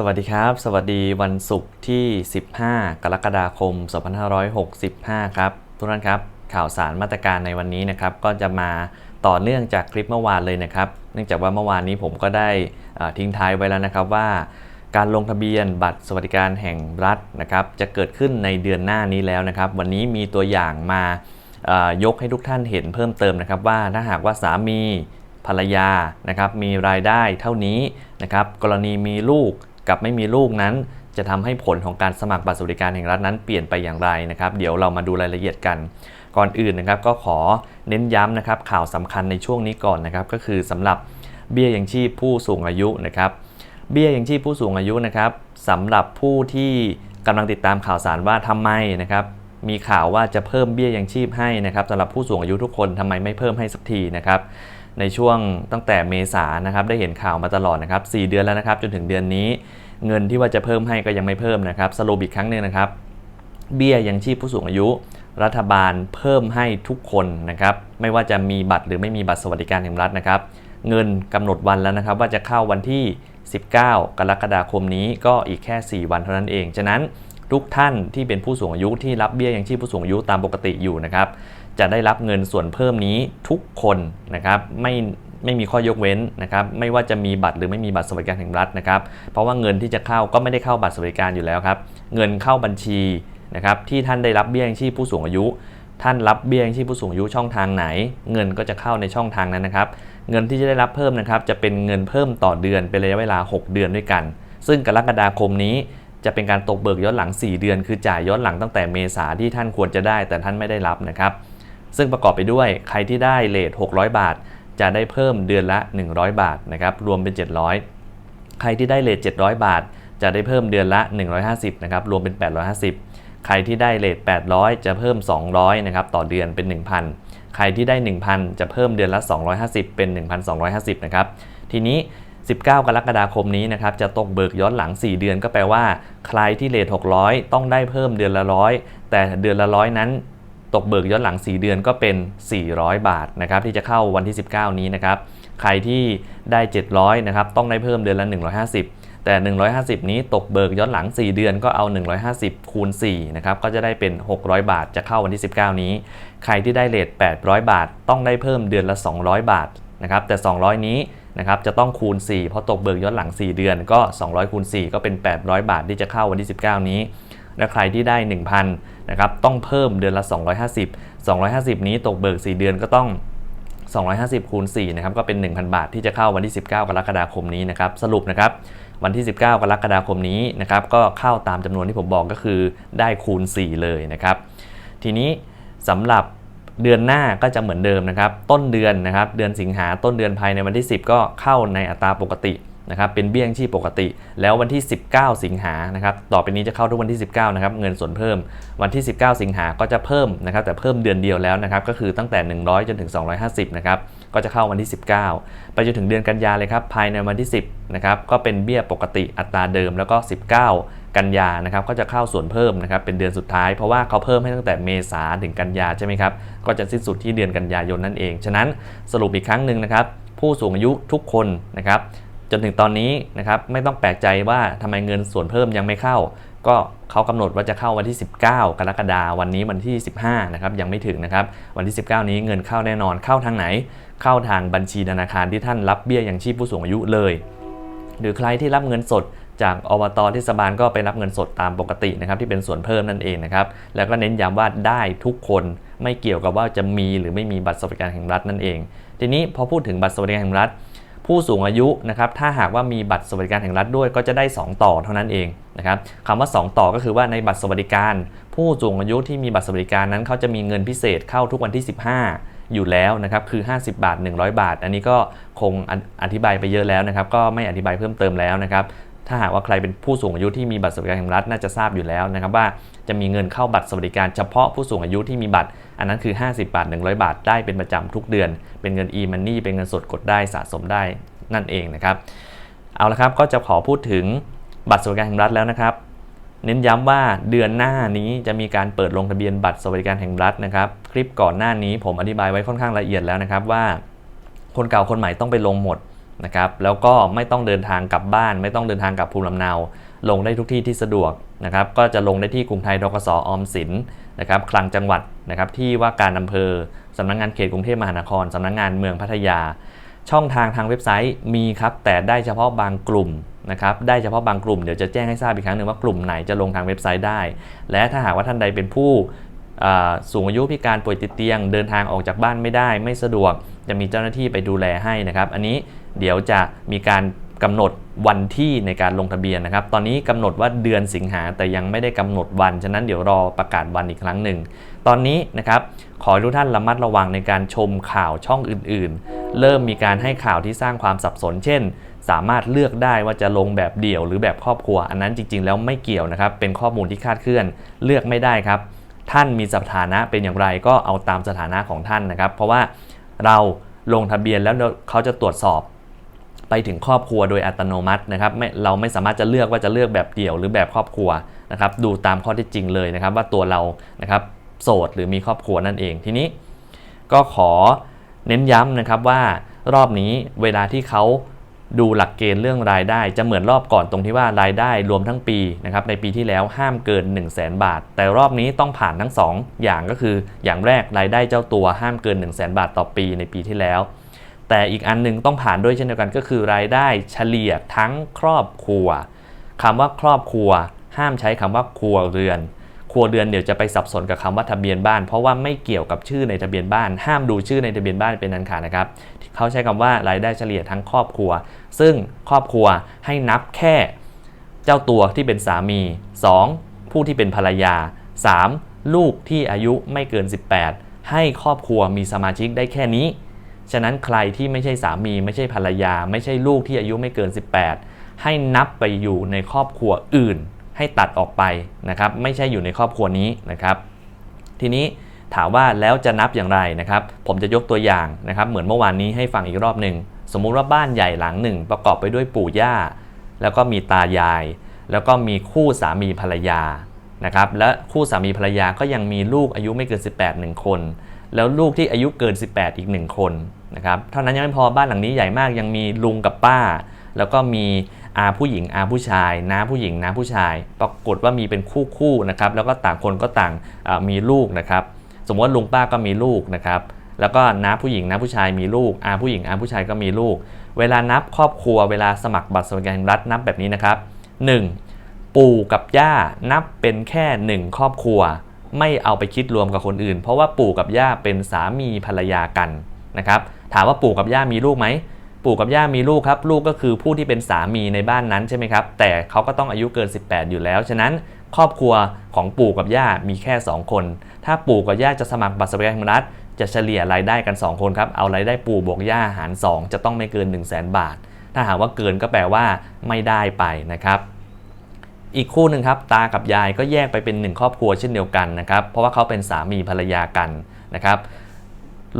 สวัสดีครับ สวัสดีวันศุกร์ที่ 15 กรกฎาคม 2565 ครับ ทุกท่านครับ ข่าวสารมาตรการในวันนี้นะครับ ก็จะมาต่อเนื่องจากคลิปเมื่อวานเลยนะครับ เนื่องจากว่าเมื่อวานนี้ผมก็ได้ทิ้งท้ายไว้แล้วนะครับว่า การลงทะเบียนบัตรสวัสดิการแห่งรัฐนะครับ จะเกิดขึ้นในเดือนหน้านี้แล้วนะครับ วันนี้มีตัวอย่างมายกให้ทุกท่านเห็นเพิ่มเติมนะครับว่าถ้าหากว่าสามีภรรยานะครับมีรายได้เท่านี้นะครับกรณีมีลูก กับไม่มีลูกนั้น จะทำให้ผลของการสมัครบัตรสวัสดิการแห่งรัฐนั้นเปลี่ยนไปอย่างไรนะครับ เดี๋ยวเรามาดูรายละเอียดกัน ก่อนอื่นนะครับก็ขอเน้นย้ำนะครับข่าวสำคัญในช่วงนี้ก่อนนะครับก็คือสำหรับเบี้ยยังชีพผู้สูงอายุนะครับเบี้ยยังชีพผู้สูงอายุนะครับสำหรับผู้ที่กำลังติดตามข่าวสารว่าทำไมนะครับมีข่าวว่าจะเพิ่มเบี้ยยังชีพให้นะครับสำหรับผู้สูงอายุทุกคนทำไมไม่เพิ่มให้สักทีนะครับในช่วงตั้งแต่เมษานะครับได้เห็นข่าวมาตลอดนะครับ 4 เดือนแล้วนะครับจนถึงเดือนนี้ เงินที่ว่าจะเพิ่มให้ก็ยังไม่เพิ่มนะครับสรุปอีกครั้งหนึ่งนะครับ เบี้ยยังชีพผู้สูงอายุ รัฐบาลเพิ่มให้ทุกคนนะครับ ไม่ว่าจะมีบัตรหรือไม่มีบัตรสวัสดิการแห่งรัฐนะครับ เงินกำหนดวันแล้วนะครับ ว่าจะเข้าวันที่ 19 กรกฎาคมนี้ก็อีกแค่ 4 วันเท่านั้นเองฉะนั้นทุกท่านที่เป็นผู้สูงอายุที่รับเบี้ยยังชีพผู้สูงอายุตามปกติอยู่นะครับ จะได้รับเงินส่วนเพิ่มนี้ทุกคนนะครับ ไม่ ไม่มีข้อยกเว้นนะครับไม่ว่าจะมีบัตรหรือไม่มีบัตรสวัสดิการแห่งรัฐนะครับเพราะว่าเงินที่จะเข้าก็ไม่ได้เข้าบัตรสวัสดิการอยู่แล้วครับเงินเข้าบัญชีนะครับที่ท่านได้รับเบี้ยยังชีพผู้สูงอายุ ท่านรับเบี้ยยังชีพผู้สูงอายุช่องทางไหน เงินก็จะเข้าในช่องทางนั้นนะครับ เงินที่จะได้รับเพิ่มนะครับจะเป็นเงินเพิ่มต่อเดือนเป็นระยะเวลา 6 เดือนด้วยกัน ซึ่งกรกฎาคมนี้จะเป็นการตกเบิกย้อนหลัง 4 เดือน คือจ่ายย้อนหลังตั้งแต่เมษาที่ท่านควรจะได้แต่ท่านไม่ได้รับนะครับ ซึ่งประกอบไปด้วยใครที่ได้เลท600 บาท จะได้เพิ่มเดือนละ 100 บาทนะครับรวมเป็น 700 ใครที่ได้เลท700 บาท จะได้เพิ่มเดือนละ 150นะครับรวมเป็น 850 ใครที่ได้เลท800 จะเพิ่ม 200นะครับต่อเดือนเป็น 1,000 ใครที่ได้ 1,000 จะเพิ่มเดือนละ 250 เป็น 1,250นะครับทีนี้ 19 กรกฎาคมนี้นะครับจะตกเบิกย้อนหลัง 4 เดือนก็แปลว่า ใครที่เลท600 ต้องได้เพิ่มเดือนละร้อยแต่เดือนละร้อยนั้น ตกเบิกย้อนหลัง 4 เดือนก็เป็น 400 บาทนะครับที่จะเข้าวันที่ 19 นี้นะครับใครที่ได้ 700นะครับต้องได้เพิ่มเดือนละ 150 แต่ 150 นี้ตกเบิกย้อนหลัง 4 เดือนก็เอา 150 คูณ4นะครับก็จะได้เป็น 600 บาทจะเข้าวันที่ 19 นี้ ใครที่ได้เลท800 บาท ต้องได้เพิ่มเดือนละ 200 บาทนะครับแต่ 200 นี้นะครับจะต้องคูณ 4 เพราะตกเบิกย้อนหลัง 4 เดือนก็ 200คูณ4ก็เป็น 800 บาทที่จะเข้าวันที่ 19 นี้ และใครที่ได้ 1,000 นะครับต้องเพิ่มเดือนละ 250 250 นี้ตกเบิก 4 เดือนก็ต้อง 250คูณ4นะครับก็เป็น 1,000 บาทที่จะเข้าวันที่ 19 กรกฎาคมนี้นะครับสรุปนะครับวันที่ 19 กรกฎาคมนี้นะครับก็เข้าตามจำนวนที่ผมบอกก็คือได้คูณ 4 เลยนะครับ ทีนี้สำหรับเดือนหน้าก็จะเหมือนเดิมนะครับ ต้นเดือนนะครับ เดือนสิงหาต้นเดือนภายในวันที่ 10 ก็เข้าในอัตราปกติ นะครับเป็นเบี้ยงชีพปกติ แล้ววันที่ 19 สิงหานะครับต่อไปนี้จะเข้าทุกวันที่ 19นะครับเงินส่วนเพิ่ม วันที่ 19 สิงหาก็จะเพิ่มนะครับแต่เพิ่มเดือนเดียวแล้วนะครับก็คือตั้งแต่ 100 จนถึง 250นะครับก็จะเข้าวันที่ 19 ไปจนถึงเดือนกันยาเลยครับภายในวันที่ 10นะครับก็เป็นเบี้ยปกติอัตราเดิมแล้วก็ 19กันยานะครับก็จะเข้าส่วนเพิ่มนะครับเป็นเดือนสุดท้ายเพราะว่าเขาเพิ่มให้ตั้งแต่เมษาถึงกันยาใช่ไหมครับก็จะสิ้นสุดที่เดือนกันยายนนั่นเอง ฉะนั้นสรุปอีกครั้งหนึ่งนะครับผู้สูงอายุทุกคนนะครับ จนถึงตอนนี้นะครับไม่ต้องแปลกใจว่าทำไมเงินส่วนเพิ่มยังไม่เข้า ก็เขากำหนดว่าจะเข้าวันที่ 19 กรกฎาวันนี้วันที่ 15นะครับยังไม่ถึงนะครับวันที่ 19 นี้เงินเข้าแน่นอนเข้าทางไหน เข้าทางบัญชีธนาคารที่ท่านรับเบี้ยอย่างชีพผู้สูงอายุเลย หรือใครที่รับเงินสดจากอบตเทศบาลก็ไปรับเงินสดตามปกตินะครับที่เป็นส่วนเพิ่มนั่นเองนะครับแล้วก็เน้นย้ำว่าได้ทุกคนไม่เกี่ยวกับว่าจะมีหรือไม่มีบัตรสวัสดิการแห่งรัฐนั่นเอง ทีนี้พอพูดถึงบัตรสวัสดิการแห่งรัฐ ผู้สูงอายุนะครับถ้าหากว่ามีบัตรสวัสดิการแห่งรัฐด้วยก็จะได้ 2 ต่อเท่านั้นเองนะครับคำว่า 2 ต่อก็คือว่าในบัตรสวัสดิการ ผู้สูงอายุที่มีบัตรสวัสดิการนั้นเขาจะมีเงินพิเศษเข้าทุกวันที่ 15 อยู่แล้วนะครับคือ 50 บาท 100 บาท อันนี้ก็คงอธิบายไปเยอะแล้วนะครับก็ไม่อธิบายเพิ่มเติมแล้วนะครับถ้าหากว่าใครเป็นผู้สูงอายุที่มีบัตรสวัสดิการแห่งรัฐน่าจะทราบอยู่แล้วนะครับว่าจะมีเงินเข้าบัตรสวัสดิการเฉพาะผู้สูงอายุที่มีบัตร อันนั้นคือ 50 บาท 100 บาทได้เป็นประจำทุกเดือน เป็นเงิน e-money เป็นเงินสดกดได้สะสมได้นั่นเองนะครับ เอาละครับก็จะขอพูดถึงบัตรสวัสดิการแห่งรัฐแล้วนะครับ เน้นย้ำว่าเดือนหน้านี้จะมีการเปิดลงทะเบียนบัตรสวัสดิการแห่งรัฐนะครับ คลิปก่อนหน้านี้ผมอธิบายไว้ค่อนข้างละเอียดแล้วนะครับว่า คนเก่าคนใหม่ต้องไปลงหมดนะครับแล้วก็ไม่ต้องเดินทางกลับบ้าน ไม่ต้องเดินทางกลับภูมิลำเนา ลงได้ทุกที่ที่สะดวกนะครับก็จะลงได้ที่กรุงไทยทกสออมสิน นะครับคลังจังหวัดนะครับที่ว่าการอำเภอสำนักงานเขตกรุงเทพมหานครสำนักงานเมืองพัทยา ช่องทางทางเว็บไซต์มีครับ แต่ได้เฉพาะบางกลุ่มนะครับได้เฉพาะบางกลุ่มเดี๋ยวจะแจ้งให้ทราบอีกครั้งหนึ่งว่ากลุ่มไหนจะลงทางเว็บไซต์ได้ และถ้าหากว่าท่านใดเป็นผู้สูงอายุพิการป่วยติดเตียง เดินทางออกจากบ้านไม่ได้ ไม่สะดวกจะมีเจ้าหน้าที่ไปดูแลให้นะครับ อันนี้เดี๋ยวจะมีการ กำหนดวันที่ในการลงทะเบียนนะครับ ตอนนี้กำหนดว่าเดือนสิงหาแต่ยังไม่ได้กำหนดวัน ฉะนั้นเดี๋ยวรอประกาศวันอีกครั้งหนึ่ง ตอนนี้นะครับขอให้ทุกท่านระมัดระวังในการชมข่าวช่องอื่นๆ เริ่มมีการให้ข่าวที่สร้างความสับสน เช่น สามารถเลือกได้ว่าจะลงแบบเดี่ยวหรือแบบครอบครัว อันนั้นจริง ๆ แล้วไม่เกี่ยวนะครับ เป็นข้อมูลที่คาดเคลื่อนเลือกไม่ได้ครับ ท่านมีสถานะเป็นอย่างไรก็เอาตามสถานะของท่านนะครับ เพราะว่าเราลงทะเบียนแล้วเขาจะตรวจสอบ ไปถึงครอบครัวโดยอัตโนมัตินะครับไม่เราไม่สามารถจะเลือกว่าจะเลือกแบบเดี่ยวหรือแบบครอบครัวนะครับดูตามข้อเท็จจริงเลยนะครับ ว่าตัวเรานะครับโสดหรือมีครอบครัวนั่นเองทีนี้ ก็ขอเน้นย้ำนะครับว่ารอบนี้เวลาที่เขาดูหลักเกณฑ์เรื่องรายได้ จะเหมือนรอบก่อนตรงที่ว่ารายได้รวมทั้งปีนะครับในปีที่แล้วห้ามเกิน 1 0 0 0 0แบาท แต่รอบนี้ต้องผ่านทั้ง 2อย่างก็คือ อย่างแรกรายได้เจ้าตัวห้ามเกิน 1 0 0 0 0แบาทต่อปีในปีที่แล้ว แต่อีกอันหนึงต้องผ่านด้วยเช่นเดียวกันก็คือรายได้เฉลี่ยทั้งครอบครัวคำว่าครอบครัว ห้ามใช้คำว่าครัวเรือน ครัวเรือนเดี๋ยวจะไปสับสนกับคำว่าทะเบียนบ้าน เพราะว่าไม่เกี่ยวกับชื่อในทะเบียนบ้าน ห้ามดูชื่อในทะเบียนบ้านเป็นอันขาดนะครับเขาใช้คำว่ารายได้เฉลี่ยทั้งครอบครัว ซึ่งครอบครัวให้นับแค่เจ้าตัวที่เป็นสามี 2. ผู้ที่เป็นภรรยา 3. ลูกที่อายุไม่เกิน 18 ให้ครอบครัวมีสมาชิกได้แค่นี้ ฉะนั้นใครที่ไม่ใช่สามีไม่ใช่ภรรยา ไม่ใช่ลูกที่อายุไม่เกิน 18 ให้นับไปอยู่ในครอบครัวอื่น ให้ตัดออกไปนะครับไม่ใช่อยู่ในครอบครัวนี้นะครับ ทีนี้ถามว่าแล้วจะนับอย่างไรนะครับ ผมจะยกตัวอย่างนะครับ เหมือนเมื่อวานนี้ให้ฟังอีกรอบหนึ่งสมมุติว่าบ้านใหญ่หลังหนึ่งประกอบไปด้วยปู่ย่า แล้วก็มีตายาย แล้วก็มีคู่สามีภรรยานะครับและคู่สามีภรรยาก็ยังมีลูกอายุไม่เกิน 18 1 คน แล้วลูกที่อายุเกิน 18 อีก 1 คน นะครับเท่านั้นยังไม่พอบ้านหลังนี้ใหญ่มากยังมีลุงกับป้า แล้วก็มีอาผู้หญิงอาผู้ชายน้าผู้หญิงน้าผู้ชาย ปรากฏว่ามีเป็นคู่คู่นะครับแล้วก็ต่างคนก็ต่างมีลูกนะครับสมมติว่าลุงป้าก็มีลูกนะครับแล้วก็น้าผู้หญิงน้าผู้ชายมีลูกอาผู้หญิงอาผู้ชายก็มีลูก เวลานับครอบครัวเวลาสมัครบัตรสวัสดิการแห่งรัฐนับแบบนี้นะครับ 1. ปู่กับย่านับเป็นแค่ 1 ครอบครัว ไม่เอาไปคิดรวมกับคนอื่น เพราะว่าปู่กับย่าเป็นสามีภรรยากันนะครับ ถามว่าปู่กับย่ามีลูกไหมปู่กับย่ามีลูกครับลูกก็คือผู้ที่เป็นสามีในบ้านนั้นใช่ไหมครับแต่เขาก็ต้องอายุเกิน 18 อยู่แล้ว ฉะนั้นครอบครัวของปู่กับย่ามีแค่ 2 คน ถ้าปู่กับย่าจะสมัครบัตรสวัสดิการแห่งรัฐจะเฉลี่ยรายได้กัน 2 คนครับเอารายได้ปู่บวกย่าหาร 2 จะต้องไม่เกิน 1 0 0 0 0แบาท ถ้าหากว่าเกินก็แปลว่าไม่ได้ไปนะครับอีกคู่หนึ่งครับตากับยายก็แยกไปเป็นหนึ่งครอบครัวเช่นเดียวกันนะครับเพราะว่าเขาเป็นสามีภรรยากันนะครับ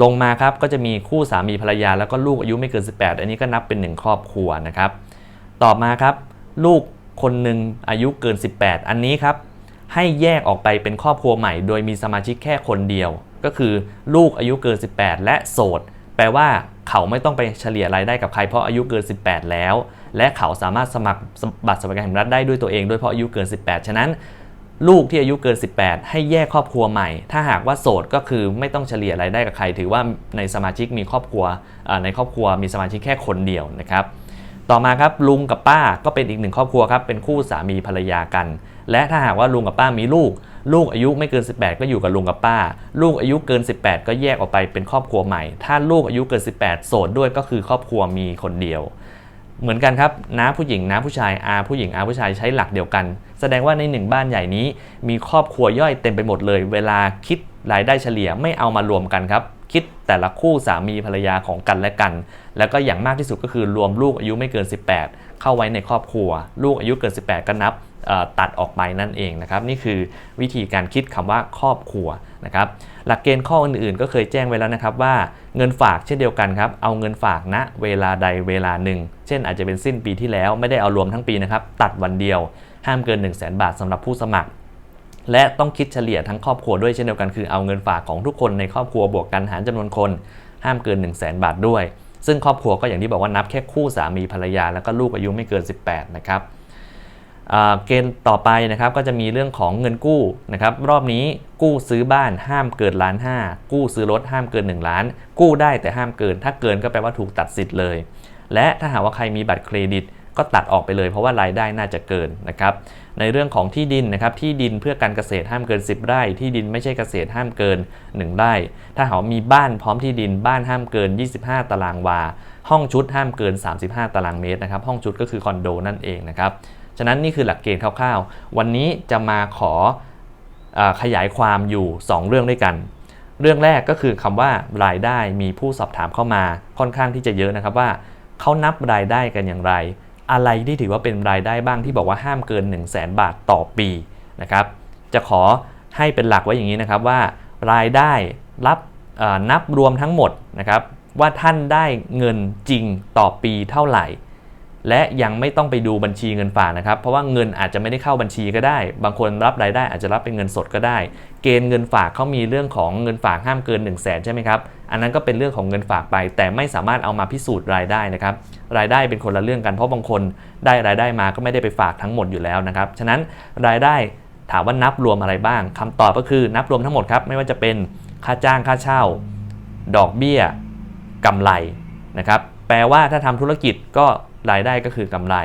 ลงมาครับก็จะมีคู่สามีภรรยาแล้วก็ลูกอายุไม่เกิน 18 อันนี้ก็นับเป็นหนึ่งครอบครัวนะครับ ต่อมาครับ ลูกคนหนึ่งอายุเกิน 18 อันนี้ครับ ให้แยกออกไปเป็นครอบครัวใหม่ โดยมีสมาชิกแค่คนเดียว ก็คือลูกอายุเกิน 18 และโสด แปลว่าเขาไม่ต้องไปเฉลี่ยรายได้กับใครเพราะอายุเกิน 18 แล้ว และเขาสามารถสมัครบัตรสวัสดิการแห่งรัฐได้ด้วยตัวเองด้วยเพราะอายุเกิน 18 ฉะนั้น ลูกที่อายุเกิน 18 ให้แยกครอบครัวใหม่ ถ้าหากว่าโสดก็คือไม่ต้องเฉลี่ยรายได้กับใคร ถือว่าในสมาชิกมีครอบครัวในครอบครัวมีสมาชิกแค่คนเดียวนะครับ ต่อมาครับลุงกับป้าก็เป็นอีกหนึ่งครอบครัวครับเป็นคู่สามีภรรยากัน และถ้าหากว่าลุงกับป้ามีลูก ลูกอายุไม่เกิน 18 ก็อยู่กับลุงกับป้า ลูกอายุเกิน 18 ก็แยกออกไปเป็นครอบครัวใหม่ ถ้าลูกอายุเกิน 18 โสดด้วยก็คือครอบครัวมีคนเดียว เหมือนกันครับน้าผู้หญิงน้าผู้ชายอาผู้หญิงอาผู้ชายใช้หลักเดียวกัน แสดงว่าในหนึ่งบ้านใหญ่นี้ มีครอบครัวย่อยเต็มไปหมดเลย เวลาคิดรายได้เฉลี่ยไม่เอามารวมกันครับ คิดแต่ละคู่สามีภรรยาของกันและกัน แล้วก็อย่างมากที่สุดก็คือรวมลูกอายุไม่เกิน 18 เข้าไว้ในครอบครัว ลูกอายุเกิน 18 ก็นับ ตัดออกไปนั่นเองนะครับนี่คือวิธีการคิดคำว่าครอบครัวนะครับหลักเกณฑ์ข้ออื่นๆ ก็เคยแจ้งไว้แล้วนะครับว่าเงินฝากเช่นเดียวกันครับเอาเงินฝากณเวลาใดเวลาหนึ่ง เช่นอาจจะเป็นสิ้นปีที่แล้วไม่ได้เอารวมทั้งปีนะครับตัดวันเดียวห้ามเกิน 1 0 0 0 0แบาทสำหรับผู้สมัคร และต้องคิดเฉลี่ยทั้งครอบครัวด้วยเช่นเดียวกันคือเอาเงินฝากของทุกคนในครอบครัวบวกกันหารจำนวนคน ห้ามเกิน 1 0 0 0 0แบาทด้วยซึ่งครอบครัวก็อย่างที่บอกว่านับแค่คู่สามีภรรยาแล้วก็ลูกอายุไม่เกิน 18 นะครับ เกณฑ์ต่อไปนะครับก็จะมีเรื่องของเงินกู้นะครับรอบนี้กู้ซื้อบ้านห้ามเกินล้านห้ากู้ซื้อรถห้ามเกิน 1 ล้าน กู้ได้แต่ห้ามเกิน ถ้าเกินก็แปลว่าถูกตัดสิทธิ์เลย และถ้าหากว่าใครมีบัตรเครดิตก็ตัดออกไปเลยเพราะว่ารายได้น่าจะเกินนะครับในเรื่องของที่ดินนะครับที่ดินเพื่อการเกษตรห้ามเกิน 10 ไร่ ที่ดินไม่ใช่เกษตรห้ามเกิน 1 ไร่ ถ้าหากมีบ้านพร้อมที่ดินบ้านห้ามเกิน 25 ตารางวา ห้องชุดห้ามเกิน 35 ตารางเมตรนะครับห้องชุดก็คือคอนโดนั่นเองนะครับ ฉะนั้นนี่คือหลักเกณฑ์คร่าวๆ วันนี้จะมาขออขยายความอยู่ 2 เรื่องด้วยกัน เรื่องแรกก็คือคำว่ารายได้มีผู้สอบถามเข้ามาค่อนข้างที่จะเยอะนะครับว่าเขานับรายได้กันอย่างไร อะไรที่ถือว่าเป็นรายได้บ้างที่บอกว่าห้ามเกิน 1 0 0 0 0แบาทต่อปีนะครับ จะขอให้เป็นหลักไว้อย่างนี้นะครับว่ารายได้รับนับรวมทั้งหมดนะครับว่าท่านได้เงินจริงต่อปีเท่าไหร่ และยังไม่ต้องไปดูบัญชีเงินฝากนะครับ เพราะว่าเงินอาจจะไม่ได้เข้าบัญชีก็ได้ บางคนรับรายได้อาจจะรับเป็นเงินสดก็ได้ เกณฑ์เงินฝากเขามีเรื่องของเงินฝากห้ามเกิน 1 0 0 0 0แสนใช่ไหมครับ อันนั้นก็เป็นเรื่องของเงินฝากไป แต่ไม่สามารถเอามาพิสูจน์รายได้นะครับ รายได้เป็นคนละเรื่องกัน เพราะบางคนได้รายได้มาก็ไม่ได้ไปฝากทั้งหมดอยู่แล้วนะครับ ฉะนั้นรายได้ถามว่านับรวมอะไรบ้างคำตอบก็คือนับรวมทั้งหมดครับ ไม่ว่าจะเป็นค่าจ้างค่าเช่า ดอกเบี้ยกำไรนะครับ แปลว่าถ้าทำธุรกิจก็ รายได้ก็คือกำไร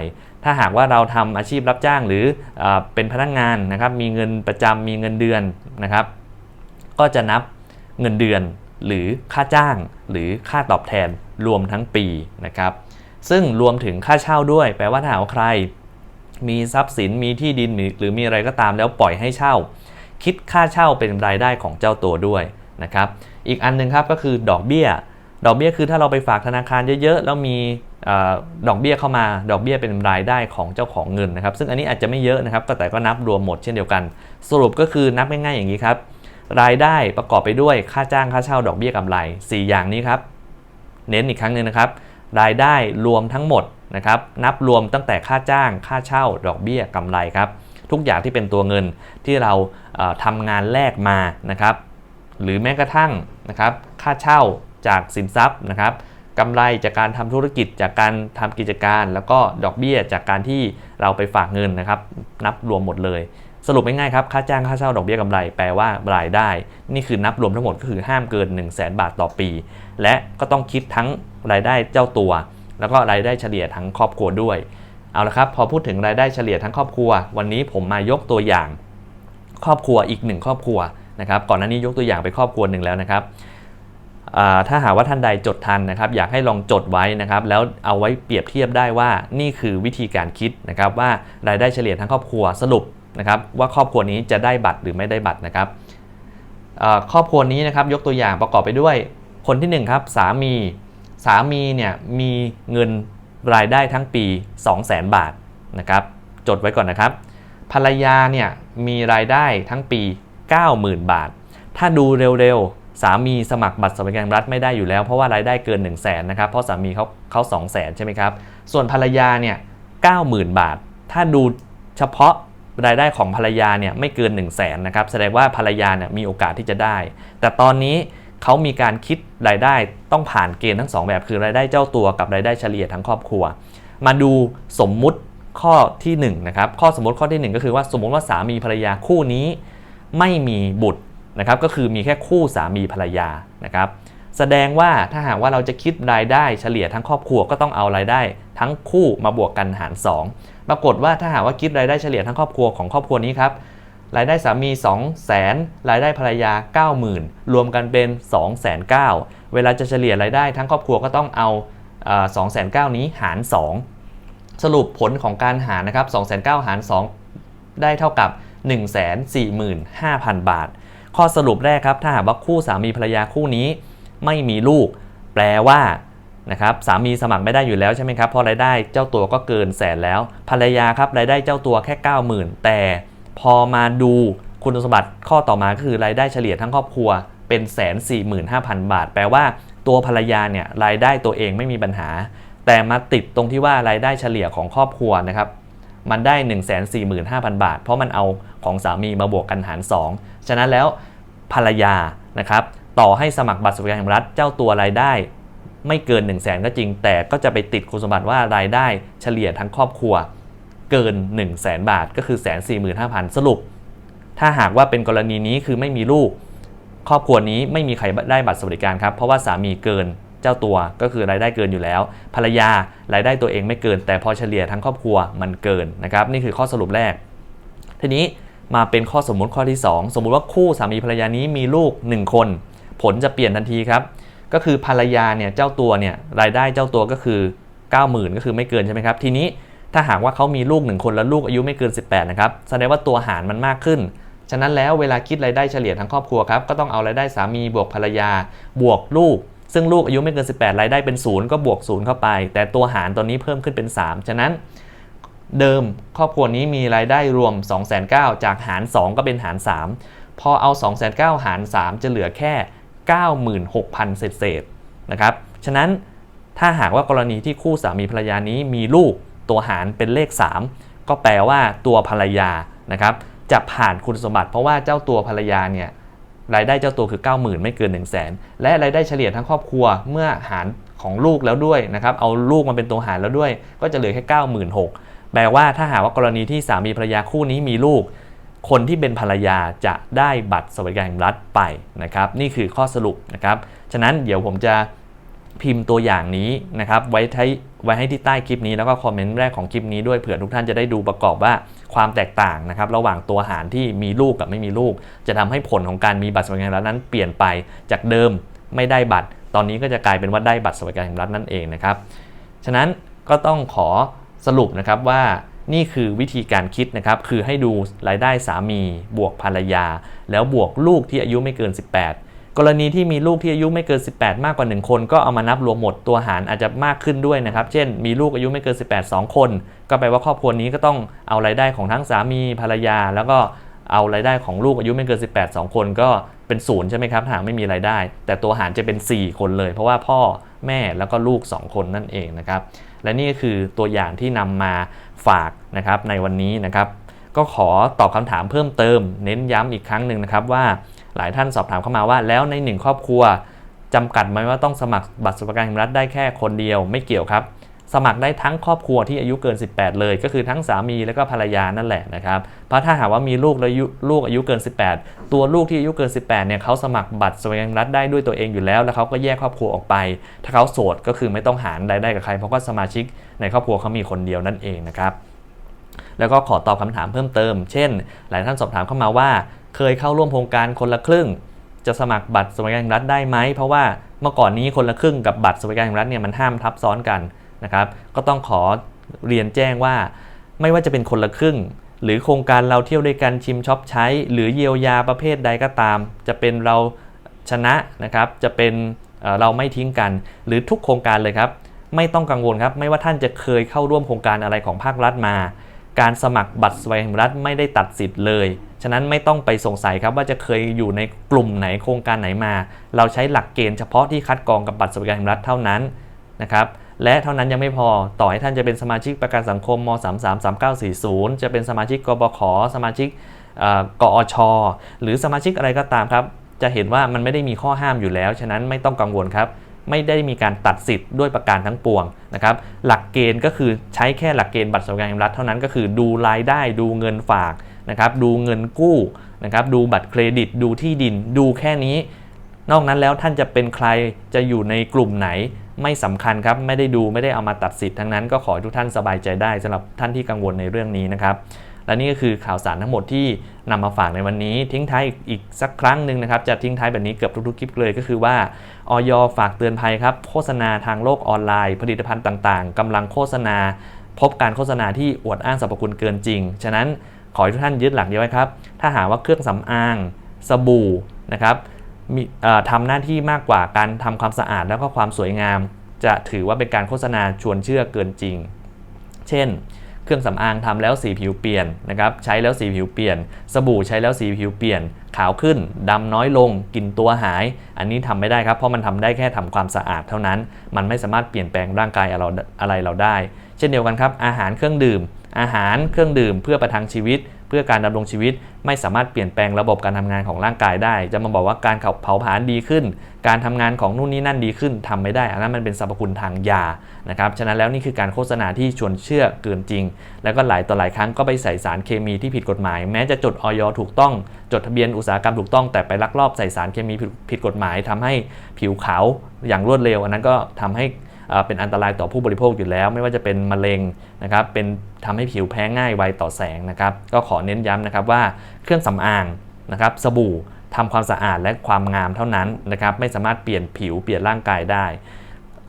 ถ้าหากว่าเราทำอาชีพรับจ้างหรือเอเป็นพนักงานนะครับ มีเงินประจำมีเงินเดือนนะครับ ก็จะนับเงินเดือนหรือค่าจ้างหรือค่าตอบแทนรวมทั้งปีนะครับ ซึ่งรวมถึงค่าเช่าด้วย แปลว่าถ้าหากว่าใคร มีทรัพย์สินมีที่ดินหรือมีอะไรก็ตามแล้วปล่อยให้เช่า คิดค่าเช่าเป็นรายได้ของเจ้าตัวด้วยนะครับ อีกอันหนึงครับก็คือดอกเบี้ย ดอกเบี้ยคือถ้าเราไปฝากธนาคารเยอะๆ แล้วมีอดอกเบี้ยเข้ามา ดอกเบี้ยเป็นรายได้ของเจ้าของเงินนะครับ ซึ่งอันนี้อาจจะไม่เยอะนะครับ แต่ก็นับรวมหมดเช่นเดียวกัน สรุปก็คือนับง่ายๆอย่างนี้ครับ รายได้ประกอบไปด้วยค่าจ้างค่าเช่าดอกเบี้ยกำไร 4 อย่างนี้ครับ เน้นอีกครั้งหนึ่งนะครับ รายได้รวมทั้งหมดนะครับ นับรวมตั้งแต่ค่าจ้าง ค่าเช่า ดอกเบี้ยกำไรครับ ทุกอย่างที่เป็นตัวเงินที่เราทำงานแลกมานะครับ หรือแม้กระทั่งนะครับ ค่าเช่า จากสินทรัพย์นะครับกำไรจากการทำธุรกิจจากการทำกิจการ แล้วก็ดอกเบี้ยจากการที่เราไปฝากเงินนะครับ นับรวมหมดเลย สรุปง่ายๆครับ ค่าจ้างค่าเช่าดอกเบี้ยกำไรแปลว่ารายได้ นี่คือนับรวมทั้งหมดก็คือห้ามเกิน 1 0 0 0 0แบาทต่อปี และก็ต้องคิดทั้งรายได้เจ้าตัว แล้วก็รายได้เฉลี่ยทั้งครอบครัวด้วยเอาละครับพอพูดถึงรายได้เฉลี่ยทั้งครอบครัว วันนี้ผมมายกตัวอย่าง ครอบครัวอีกหนึ่งครอบครัวนะครับก่อนหน้านี้ยกตัวอย่างไปครอบครัวหนึ่งแล้วนะครับ ถ้าหากว่าท่านใดจดทันนะครับ อยากให้ลองจดไว้นะครับ แล้วเอาไว้เปรียบเทียบได้ว่านี่คือวิธีการคิดนะครับ ว่ารายได้เฉลี่ยทั้งครอบครัวสรุปนะครับ ว่าครอบครัวนี้จะได้บัตรหรือไม่ได้บัตรนะครับครอบครัวนี้นะครับยกตัวอย่างประกอบไปด้วยคนที่หนึ่งครับ สามีสามีเนี่ยมีเงินรายได้ทั้งปี 200,000 บาทนะครับจดไว้ก่อนนะครับ ภรรยาเนี่ยมีรายได้ทั้งปี 90,000 บาท ถ้าดูเร็วๆ สามีสมัครบัตรสวัสดิการรัฐไม่ได้อยู่แล้วเพราะว่ารายได้เกิน 1 0 0 0 0แสนนะครับเพราะสามีเขาเขา2 0 0 0 0 0ใช่ไหมครับส่วนภรรยาเนี่ย90,000บาท ถ้าดูเฉพาะรายได้ของภรรยาเนี่ยไม่เกิน 1 0 0 0 0แสนนะครับแสดงว่าภรรยาเนี่ยมีโอกาสที่จะได้ แต่ตอนนี้เขามีการคิดรายได้ต้องผ่านเกณฑ์ทั้งสองแบบ คือรายได้เจ้าตัวกับรายได้เฉลี่ยทั้งครอบครัว มาดูสมมุติข้อที่1นงนะครับข้อสมมติข้อที่ 1 ก็คือว่าสมมติว่าสามีภรรยาคู่นี้ไม่มีบุตร นะครับก็คือมีแค่คู่สามีภรรยานะครับแสดงว่าถ้าหากว่าเราจะคิดรายได้เฉลี่ยทั้งครอบครัวก็ต้องเอารายได้ ทั้งคู่มาบวกกันหาร 2 ปรากฏว่าถ้าหากว่าคิดรายได้เฉลี่ยทั้งครอบครัวของครอบครัวนี้ครับรายได้สามี 2 0 0 0 0 0รายได้ภรรยา 90,000 รวมกันเป็น 2 9 0 0 0เวลาจะเฉลี่ยรายได้ทั้งครอบครัวก็ต้องเอา2 9 0 0 0นี้หาร 2 สรุปผลของการหารนะครับ2 9 0 0 0หาร 2 ได้เท่ากับ 145,000 บาท ข้อสรุปแรกครับ ถ้าหากว่าคู่สามีภรรยาคู่นี้ ไม่มีลูก แปลว่านะครับสามีสมัครไม่ได้อยู่แล้วใช่ไหมครับเพราะรายได้เจ้าตัวก็เกินแสนแล้ว ภรรยาครับรายได้เจ้าตัวแค่ 90,000 แต่พอมาดูคุณสมบัติข้อต่อมาก็คือรายได้เฉลี่ยทั้งครอบครัวเป็นแสนสี่หมื่นห้าพันบาท แปลว่าตัวภรรยาเนี่ยรายได้ตัวเองไม่มีปัญหา แต่มาติดตรงที่ว่ารายได้เฉลี่ยของครอบครัวนะครับ มันได้ 1 4 5 0 0 0 บาท เพราะมันเอาของสามีมาบวกกันหาร 2 ฉะนั้นแล้วภรรยานะครับต่อให้สมัครบัตรสวัสดิการแห่งรัฐเจ้าตัวรายได้ ไม่เกิน 1 0 0 0 0แสนก็จริง แต่ก็จะไปติดคุณสมบัติว่ารายได้เฉลี่ยทั้งครอบครัวเกิน 1 0 0 0 0แสนบาทก็คือแสนสี่หมื่นห้าพันสรุป ถ้าหากว่าเป็นกรณีนี้คือไม่มีลูก ครอบครัวนี้ไม่มีใครได้บัตรสวัสดิการครับ เพราะว่าสามีเกิน เจ้าตัวก็คือรายได้เกินอยู่แล้ว ภรรยารายได้ตัวเองไม่เกิน แต่พอเฉลี่ยทั้งครอบครัวมันเกินนะครับนี่คือข้อสรุปแรก ทีนี้มาเป็นข้อสมมุติข้อที่ 2 สมมุติว่าคู่สามีภรรยานี้มีลูก 1 คน ผลจะเปลี่ยนทันทีครับ ก็คือภรรยาเนี่ยเจ้าตัวเนี่ยรายได้เจ้าตัวก็คือ 90,000 ก็คือไม่เกินใช่ไหมครับ ทีนี้ถ้าหากว่าเขามีลูก 1 คนแล้วลูกอายุไม่เกิน 18 นะครับแสดงว่าตัวหารมันมากขึ้น ฉะนั้นแล้วเวลาคิดรายได้เฉลี่ยทั้งครอบครัวครับก็ต้องเอารายได้สามีบวกภรรยา บวกลูก ซึ่งลูกอายุไม่เกิน 18 รายได้เป็นศูนย์ก็บวกศูนย์เข้าไป แต่ตัวหารตัวนี้เพิ่มขึ้นเป็น 3 ฉะนั้นเดิมครอบครัวนี้มีรายได้รวม 2 9 0 0 0จากหาร 2 ก็เป็นหาร 3 พอเอา 2 9 0 0 0หาร 3 จะเหลือแค่ 96,000 เศษเศษนะครับ ฉะนั้นถ้าหากว่ากรณีที่คู่สามีภรรยานี้มีลูกตัวหารเป็นเลข 3 ก็แปลว่าตัวภรรยานะครับจะผ่านคุณสมบัติเพราะว่าเจ้าตัวภรรยาเนี่ย รายได้เจ้าตัวคือ 90,000 ไม่เกิน 1 0 0 0 0แสนและรายได้เฉลี่ยทั้งครอบครัวเมื่อหารของลูกแล้วด้วยนะครับเอาลูกมาเป็นตัวหารแล้วด้วย ก็จะเหลือแค่ 96,000แปลว่าถ้าหากว่ากรณีที่สามีภรรยาคู่นี้มีลูก คนที่เป็นภรรยาจะได้บัตรสวัสดิการแห่งรัฐไปนะครับนี่คือข้อสรุปนะครับฉะนั้นเดี๋ยวผมจะพิมพ์ตัวอย่างนี้นะครับไว้ให้ ไว้ให้ที่ใต้คลิปนี้แล้วก็คอมเมนต์แรกของคลิปนี้ด้วยเผื่อทุกท่านจะได้ดูประกอบว่าความแตกต่างนะครับระหว่างตัวหารที่มีลูกกับไม่มีลูก จะทำให้ผลของการมีบัตรสวัสดิการแห่งรัฐนั้นเปลี่ยนไปจากเดิมไม่ได้บัตร ตอนนี้ก็จะกลายเป็นว่าได้บัตรสวัสดิการแห่งรัฐนั่นเองนะครับฉะนั้นก็ต้องขอสรุปนะครับว่านี่คือวิธีการคิดนะครับ คือให้ดูรายได้สามี บวกภรรยา แล้วบวกลูกที่อายุไม่เกิน 18 กรณีที่มีลูกที่อายุไม่เกิน 18 มากกว่า 1 คน ก็เอามานับรวมหมดตัวหารอาจจะมากขึ้นด้วยนะครับ เช่น มีลูกอายุไม่เกิน 18 2 คน ก็แปลว่าครอบครัวนี้ก็ต้องเอารายได้ของทั้งสามีภรรยา แล้วก็เอารายได้ของลูกอายุไม่เกิน 18 2 คนก็เป็นศูนย์ใช่ไหมครับหากไม่มีรายได้ แต่ตัวหารจะเป็น 4 คนเลย เพราะว่าพ่อแม่แล้วก็ลูก 2 คนนั่นเองนะครับ และนี่ก็คือตัวอย่างที่นำมาฝากนะครับในวันนี้นะครับ ก็ขอตอบคำถามเพิ่มเติม เน้นย้ำอีกครั้งหนึ่งนะครับว่า หลายท่านสอบถามเข้ามาว่า แล้วในหนึ่งครอบครัวจำกัดไหมว่าต้องสมัครบัตรสวัสดิการแห่งรัฐได้แค่คนเดียวไม่เกี่ยวครับ สมัครได้ทั้งครอบครัวที่อายุเกิน 18 เลย ก็คือทั้งสามีและก็ภรรยานั่นแหละนะครับเพราะถ้าหากว่ามีลูกแล้วอายุลูกอายุเกิน 18 ตัวลูกที่อายุเกิน 18เนี่ยเขาสมัครบัตรสวัสดิการแห่งรัฐได้ด้วยตัวเองอยู่แล้ว แล้วเขาก็แยกครอบครัวออกไป ถ้าเขาโสดก็คือไม่ต้องหารรายได้กับใคร เพราะว่าสมาชิกในครอบครัวเขามีคนเดียวนั่นเองนะครับแล้วก็ขอตอบคำถามเพิ่มเติม เช่น หลายท่านสอบถามเข้ามาว่า เคยเข้าร่วมโครงการคนละครึ่ง จะสมัครบัตรสวัสดิการแห่งรัฐได้ไหม เพราะว่าเมื่อก่อนนี้คนละครึ่งกับบัตรสวัสดิการแห่งรัฐเนี่ยมันห้ามทับซ้อนกันนะครับ ก็ต้องขอเรียนแจ้งว่า ไม่ว่าจะเป็นคนละครึ่ง หรือโครงการเราเที่ยวด้วยกันชิมช็อปใช้ หรือเยียวยาประเภทใดก็ตาม จะเป็นเราชนะนะครับ จะเป็นเเราไม่ทิ้งกัน หรือทุกโครงการเลยครับ ไม่ต้องกังวลครับ ไม่ว่าท่านจะเคยเข้าร่วมโครงการอะไรของภาครัฐมา การสมัครบัตรสวัสดิการแห่งรัฐไม่ได้ตัดสิทธิ์เลย ฉะนั้นไม่ต้องไปสงสัยครับว่าจะเคยอยู่ในกลุ่มไหนโครงการไหนมา เราใช้หลักเกณฑ์เฉพาะที่คัดกรองกับบัตรสวัสดิการแห่งรัฐเท่านั้นนะครับและเท่านั้นยังไม่พอต่อให้ท่านจะเป็นสมาชิกประกันสังคมม 33 3940 จะเป็นสมาชิกกบข สมาชิกเอ่อกอช หรือสมาชิกอะไรก็ตามครับ จะเห็นว่ามันไม่ได้มีข้อห้ามอยู่แล้ว ฉะนั้นไม่ต้องกังวลครับ ไม่ได้มีการตัดสิทธิ์ด้วยประการทั้งปวงนะครับหลักเกณฑ์ก็คือใช้แค่หลักเกณฑ์บัตรสวัสดิการแห่งรัฐเท่านั้นก็คือดูรายได้ดูเงินฝากนะครับดูเงินกู้นะครับดูบัตรเครดิตดูที่ดินดูแค่นี้ นอกนั้นแล้วท่านจะเป็นใครจะอยู่ในกลุ่มไหนไม่สำคัญครับ ไม่ได้ดูไม่ได้เอามาตัดสิทธิ์ทั้งนั้นก็ขอทุกท่านสบายใจได้สำหรับท่านที่กังวลในเรื่องนี้นะครับ และนี่ก็คือข่าวสารทั้งหมดที่นำมาฝากในวันนี้ ทิ้งท้ายอีกสักครั้งหนึ่งนะครับ จะทิ้งท้ายแบบนี้เกือบทุกๆคลิปเลยก็คือว่าออยฝากเตือนภัยครับ โฆษณาทางโลกออนไลน์ ผลิตภัณฑ์ต่างๆกำลังโฆษณา พบการโฆษณาที่อวดอ้างสรรพคุณเกินจริง ฉะนั้นขอให้ทุกท่านยึดหลักเดียวไว้ครับ ถ้าหากว่าเครื่องสำอาง สบู่นะครับมีทำหน้าที่มากกว่าการทำความสะอาดแล้วก็ความสวยงาม จะถือว่าเป็นการโฆษณาชวนเชื่อเกินจริง เช่น เครื่องสำอางทำแล้วสีผิวเปลี่ยนนะครับใช้แล้วสีผิวเปลี่ยน สบู่ใช้แล้วสีผิวเปลี่ยน ขาวขึ้นดำน้อยลงกลิ่นตัวหาย อันนี้ทำไม่ได้ครับ เพราะมันทำได้แค่ทำความสะอาดเท่านั้น มันไม่สามารถเปลี่ยนแปลงร่างกายเราอะไรเราได้ เช่นเดียวกันครับอาหารเครื่องดื่ม อาหารเครื่องดื่มเพื่อประทังชีวิต พื่อการดำรงชีวิต ไม่สามารถเปลี่ยนแปลงระบบการทำงานของร่างกายได้ จะมาบอกว่าการเผาผลาญดีขึ้น การทำงานของนู่นนี่นั่นดีขึ้นทำไม่ได้ อันนั้นมันเป็นสรรพคุณทางยานะครับฉะนั้นแล้วนี่คือการโฆษณาที่ชวนเชื่อเกินจริง แล้วก็หลายต่อหลายครั้งก็ไปใส่สารเคมีที่ผิดกฎหมาย แม้จะจดออยถูกต้องจดทะเบียนอุตสาหกรรมถูกต้องแต่ไปลักลอบใส่สารเคมีผิดกฎหมายทำให้ผิวขาวอย่างรวดเร็ว อันนั้นก็ทำให้ เป็นอันตรายต่อผู้บริโภคอยู่แล้ว ไม่ว่าจะเป็นมะเร็งนะครับเป็นทำให้ผิวแพ้ง่ายไวต่อแสงนะครับก็ขอเน้นย้ำนะครับว่าเครื่องสำอางนะครับสบู่ทำความสะอาดและความงามเท่านั้นนะครับไม่สามารถเปลี่ยนผิวเปลี่ยนร่างกายได้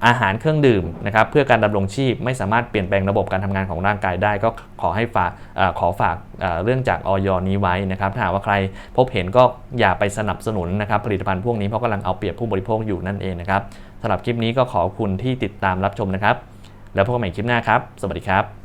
อาหารเครื่องดื่มนะครับเพื่อการดำรงชีพไม่สามารถเปลี่ยนแปลงระบบการทำงานของร่างกายได้ ก็ขอให้ฝากอขอฝากเอ่อเรื่องจากออยนี้ไว้นะครับถ้าหากว่าใครพบเห็นก็อย่าไปสนับสนุนนะครับผลิตภัณฑ์พวกนี้เพราะกำลังเอาเปรียบผู้บริโภคอยู่นั่นเองนะครับ สำหรับคลิปนี้ก็ขอบคุณที่ติดตามรับชมนะครับ แล้วพบกันใหม่คลิปหน้าครับ สวัสดีครับ